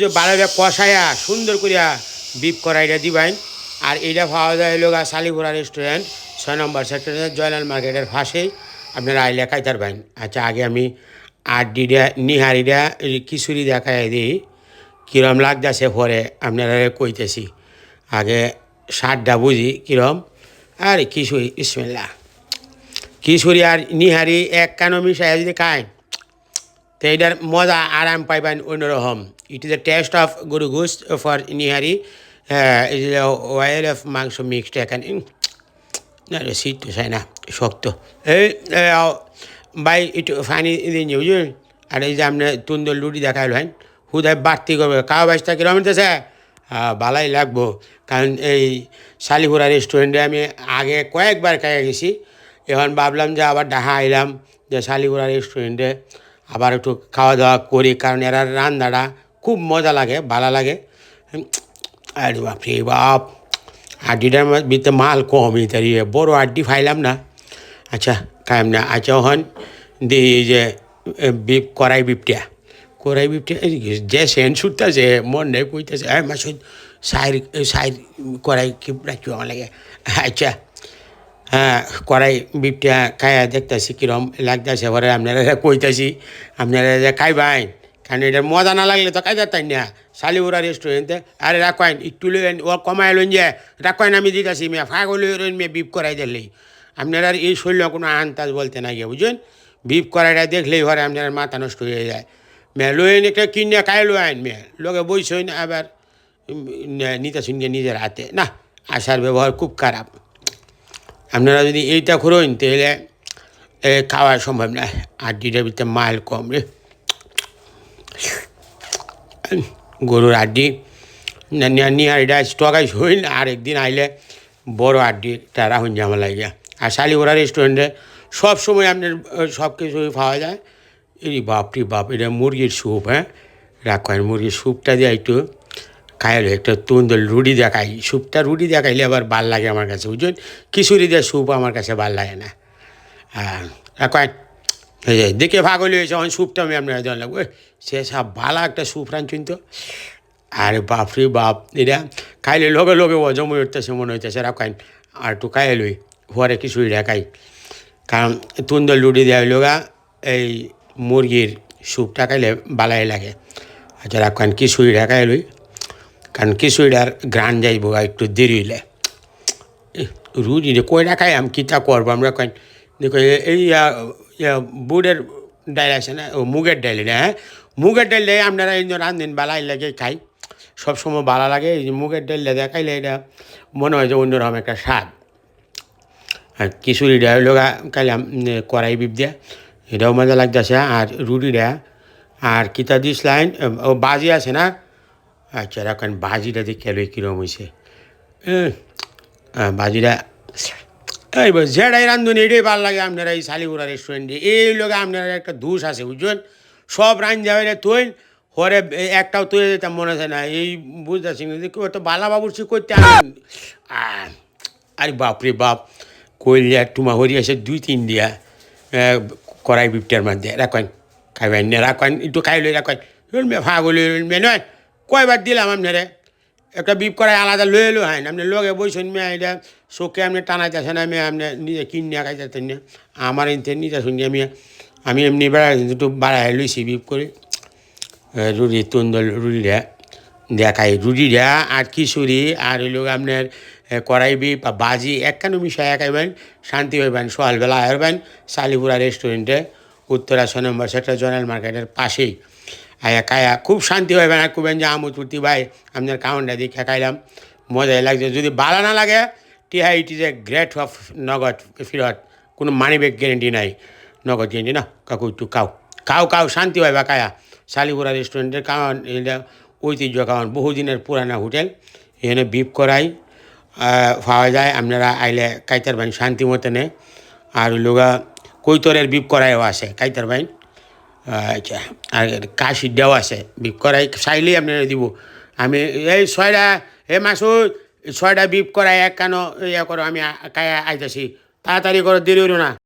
যে বাড়াইটা কষাইয়া সুন্দর করিয়া বিপ করাইটা দিবেন আর এইটা পাওয়া যায় লোক শালিপুরা রেস্টুরেন্ট ছয় নম্বর সেক্টরের জয়লাল মার্কেটের পাশেই। আপনারা আইলে খাইতে পারবেন আচ্ছা আগে আমি আড্ডিটা নিহারিটা খিচুড়ি দেখাই দিই। কিরম লাগতেছে পরে আপনারা কইতেছি। আগে সারটা বুঝি কিরম। আর খিচুড়ি ইসমিল্লা খিচুড়ি আর নিহারি এক কানো মিশাই যদি খায় তো মজা আরাম পাইবেন অন্যরকম। It is the taste of গরু ghost for nihari is oil of মাংস মিক্সড এখানে না শীত তো চাই না শক্ত। এই এ, ভাই একটু ফানি দিন বুঝলেন? আর এই যে আপনি তুন্দর লুটি দেখাইল হয়? হুদায় বাড়তি করবে কাউ বাইশটা কিরম হইতেছে ভালাই লাগবো। কারণ এই শালিপুরা রেস্টুরেন্টে আমি আগে কয়েকবার খাইয়ে গেছি। এখন ভাবলাম যে আবার ডাহা আইলাম যে শালিপুরা রেস্টুরেন্টে আবার একটু খাওয়া দাওয়া করি, কারণ এরা রান্নাটা খুব মজা লাগে, ভালো লাগে। আরে বাপরে বাপ, আড্ডিটার ভিতরে মাল কমই তাই বড় আড্ডি ফাইলাম না। আচ্ছা খাইম না। আচ্ছা হন, দি যে বিপ, কড়াই বিপটা। কড়াই বিপটা যে সেন ছুটতেছে, মন নেই কইতেছে হ্যাঁ মাসুদ, সাইর সাইর কড়াই কি রাখি লাগে? আচ্ছা কড়াই বিপটা খাইয়া দেখতেছি কিরম লাগতেছে, পরে আপনারা কইতেছি, আপনারা যে খাইবেন কারণ এটা মজা না লাগলে তো খাইতে তাই না? শালিউরা রেস্টুরেন্টে আরে রাখেন একটু লইন ও কমাই লইন যে রাখেন আমি দিতেছি মেয়ে, ফাগল লইন মেয়ে, বিপ করাই দিলেই আপনারা এই শরীরে কোনো আন্তাজ বলতে না গিয়ে বুঝলেন বিপ করাইটা দেখলেই ঘরে আপনার মাথা নষ্ট হয়ে যায়। মেয়ে লইন একটা কিনে খাই লইন মেয়ে। লোকে বইসইন আবার নিতে শুনকে নিজের হাতে। না আসার ব্যবহার খুব খারাপ। আপনারা যদি এইটা করুন, তাহলে খাওয়া সম্ভব না। আর দুইটার ভিতরে মাল কম রে। গরুর আড্ডি। নিয়ে এটা স্টকাই হইন আর একদিন আইলে বড় আড্ডি তারা হইন জামা লাগে আর শালিগোড়া রেস্টুরেন্টে সব সময় আপনার সব কিছুই পাওয়া যায়। এই বাপরি বাপ, এটা মুরগির স্যুপ হ্যাঁ? রাখেন মুরগির স্যুপটা দিয়ে একটু খাইলে, একটা তুন্দল রুটি দেখাই, স্যুপটা রুটি দেখাইলে আবার ভালো লাগে আমার কাছে বুঝলেন খিচুড়ি দিয়ে স্যুপ আমার কাছে ভালো লাগে না। এই দেখে ভাগ হলে হয়েছে অন স্যুপটা আমি আপনার দেওয়া লাগবে সে সব ভালো একটা স্যুপ রাঁধছেন তো। আরে বাপরে বাপ, এটা খাইলে লগে লগে ওজম উঠতেছে, মনে হইতেছে রাখেন আর একটু খাইয়ে লই হরে খিচুড়ি দেখাই। কারণ তুন্দল রুটি দেওয়া লগা এই মুরগির স্যুপটা খাইলে বালাই লাগে। আচ্ছা রাখেন খিচুড়ি দেখাই লই। কারণ খিচুড়িটার গ্রান যাইব একটু দেরি হইলে। রুজি রে কইরা খাই আমি কিতা করব আমরা কই দেখো এই বুটের ডাইল আছে না? ও, মুগের ডাইল হ্যাঁ? মুগের ডাইল দেয় আপনারা এই যে রান্ধেন বালাই লাগে খাই। সবসময় বালা লাগে, এই যে মুগের ডাইল দিয়ে খাইলে এটা মনে হয় যে অন্যরকম একটা স্বাদ। আর খিচুড়িটা গা খাইলাম কড়াই বিপ দিয়ে, এটাও মজা লাগতেছে, আর রুটিটা, আর কিতা দিস লাইন ও বাজি আছে না? আচ্ছা রাখেন, বাজিটা দেখে এলো কীরকম হয়েছে বাজিটা, এই যেটাই রান্ধুন, এটাই ভালো লাগে আপনারা এই শালিগুড়া রেস্টুরেন্টে এই লোকে আপনারা একটা দোষ আছে, বুঝছেন? সব রান যাবে তুই হরে একটাও তুই যেতাম মনে আছে না। এই বুঝতেছি না তো বালা বাবুর্চি করতে আরে বাপরে বাপ কইলিয়া টুমা হরি আছে দুই তিন দিয়া কড়াই বিপটার মধ্যে। রাখেন, খাইবেন না, রাখেন, একটু খাইলে রাখেন। ফাগল মে নয়। কয়বার দিলাম আপনারে? একটা বিপ করাই আলাদা লয়ে এলো হয় না আপনি লোকে বইছেন মেয়ে এটা চোখে আপনি টানাইতেছেন আমি আপনি নিজে কিনে খাইতেছেন না। আমার এনতে নিজে শুনি আমি আমি এমনি বেড়াই একটু বাড়াই লইছি বিপ করে। রুটি তুন্দল রুটিটা দেখাই রুটিটা আর খিচুড়ি, আর হইল আপনার কড়াই বিপ বাজি একখানো মিশাই খাইবেন, শান্তি হইবেন, সকালবেলা আসবেন শালিপুরা রেস্টুরেন্টে উত্তরা ছয় নম্বর সেক্টর জোনাল মার্কেটের পাশেই। আয়া কায়া, খুব শান্তি হইবেন আর খুবেন যে আমুদ তুর্তি ভাই। আপনার কাউন্টটা দিয়ে খাইলাম, মজাই লাগছে। যদি ভালো না লাগে টিহা it is a great of নগদ ফিরত কোনো মানি গ্যারেন্টি নাই। নগদ গ্যারেন্টি না, কাকু একটু কাউ কাউ কাউ শান্তি হয় বা কায়া। শালিপুরা রেস্টুরেন্টের কারণ এটা ঐতিহ্য কারণ বহুদিনের পুরানা হোটেল। এখানে বিপ করাই পাওয়া যায়। আপনারা আইলে কাইতার বাইন শান্তি মতনে আর লোগা কৈতরের বিপ করাইও আছে কাইতার বাইন আচ্ছা আর কাশি দেওয়া আছে, বিপ করাই চাইলেই আপনারা দিব। আমি এই ছয়টা, এই মাসুদ, ছয়টা বিপ করাই, এক কেন ইয়া করো, আমি আ- আইতাছি। তাড়াতাড়ি করো, দেরি হইল না।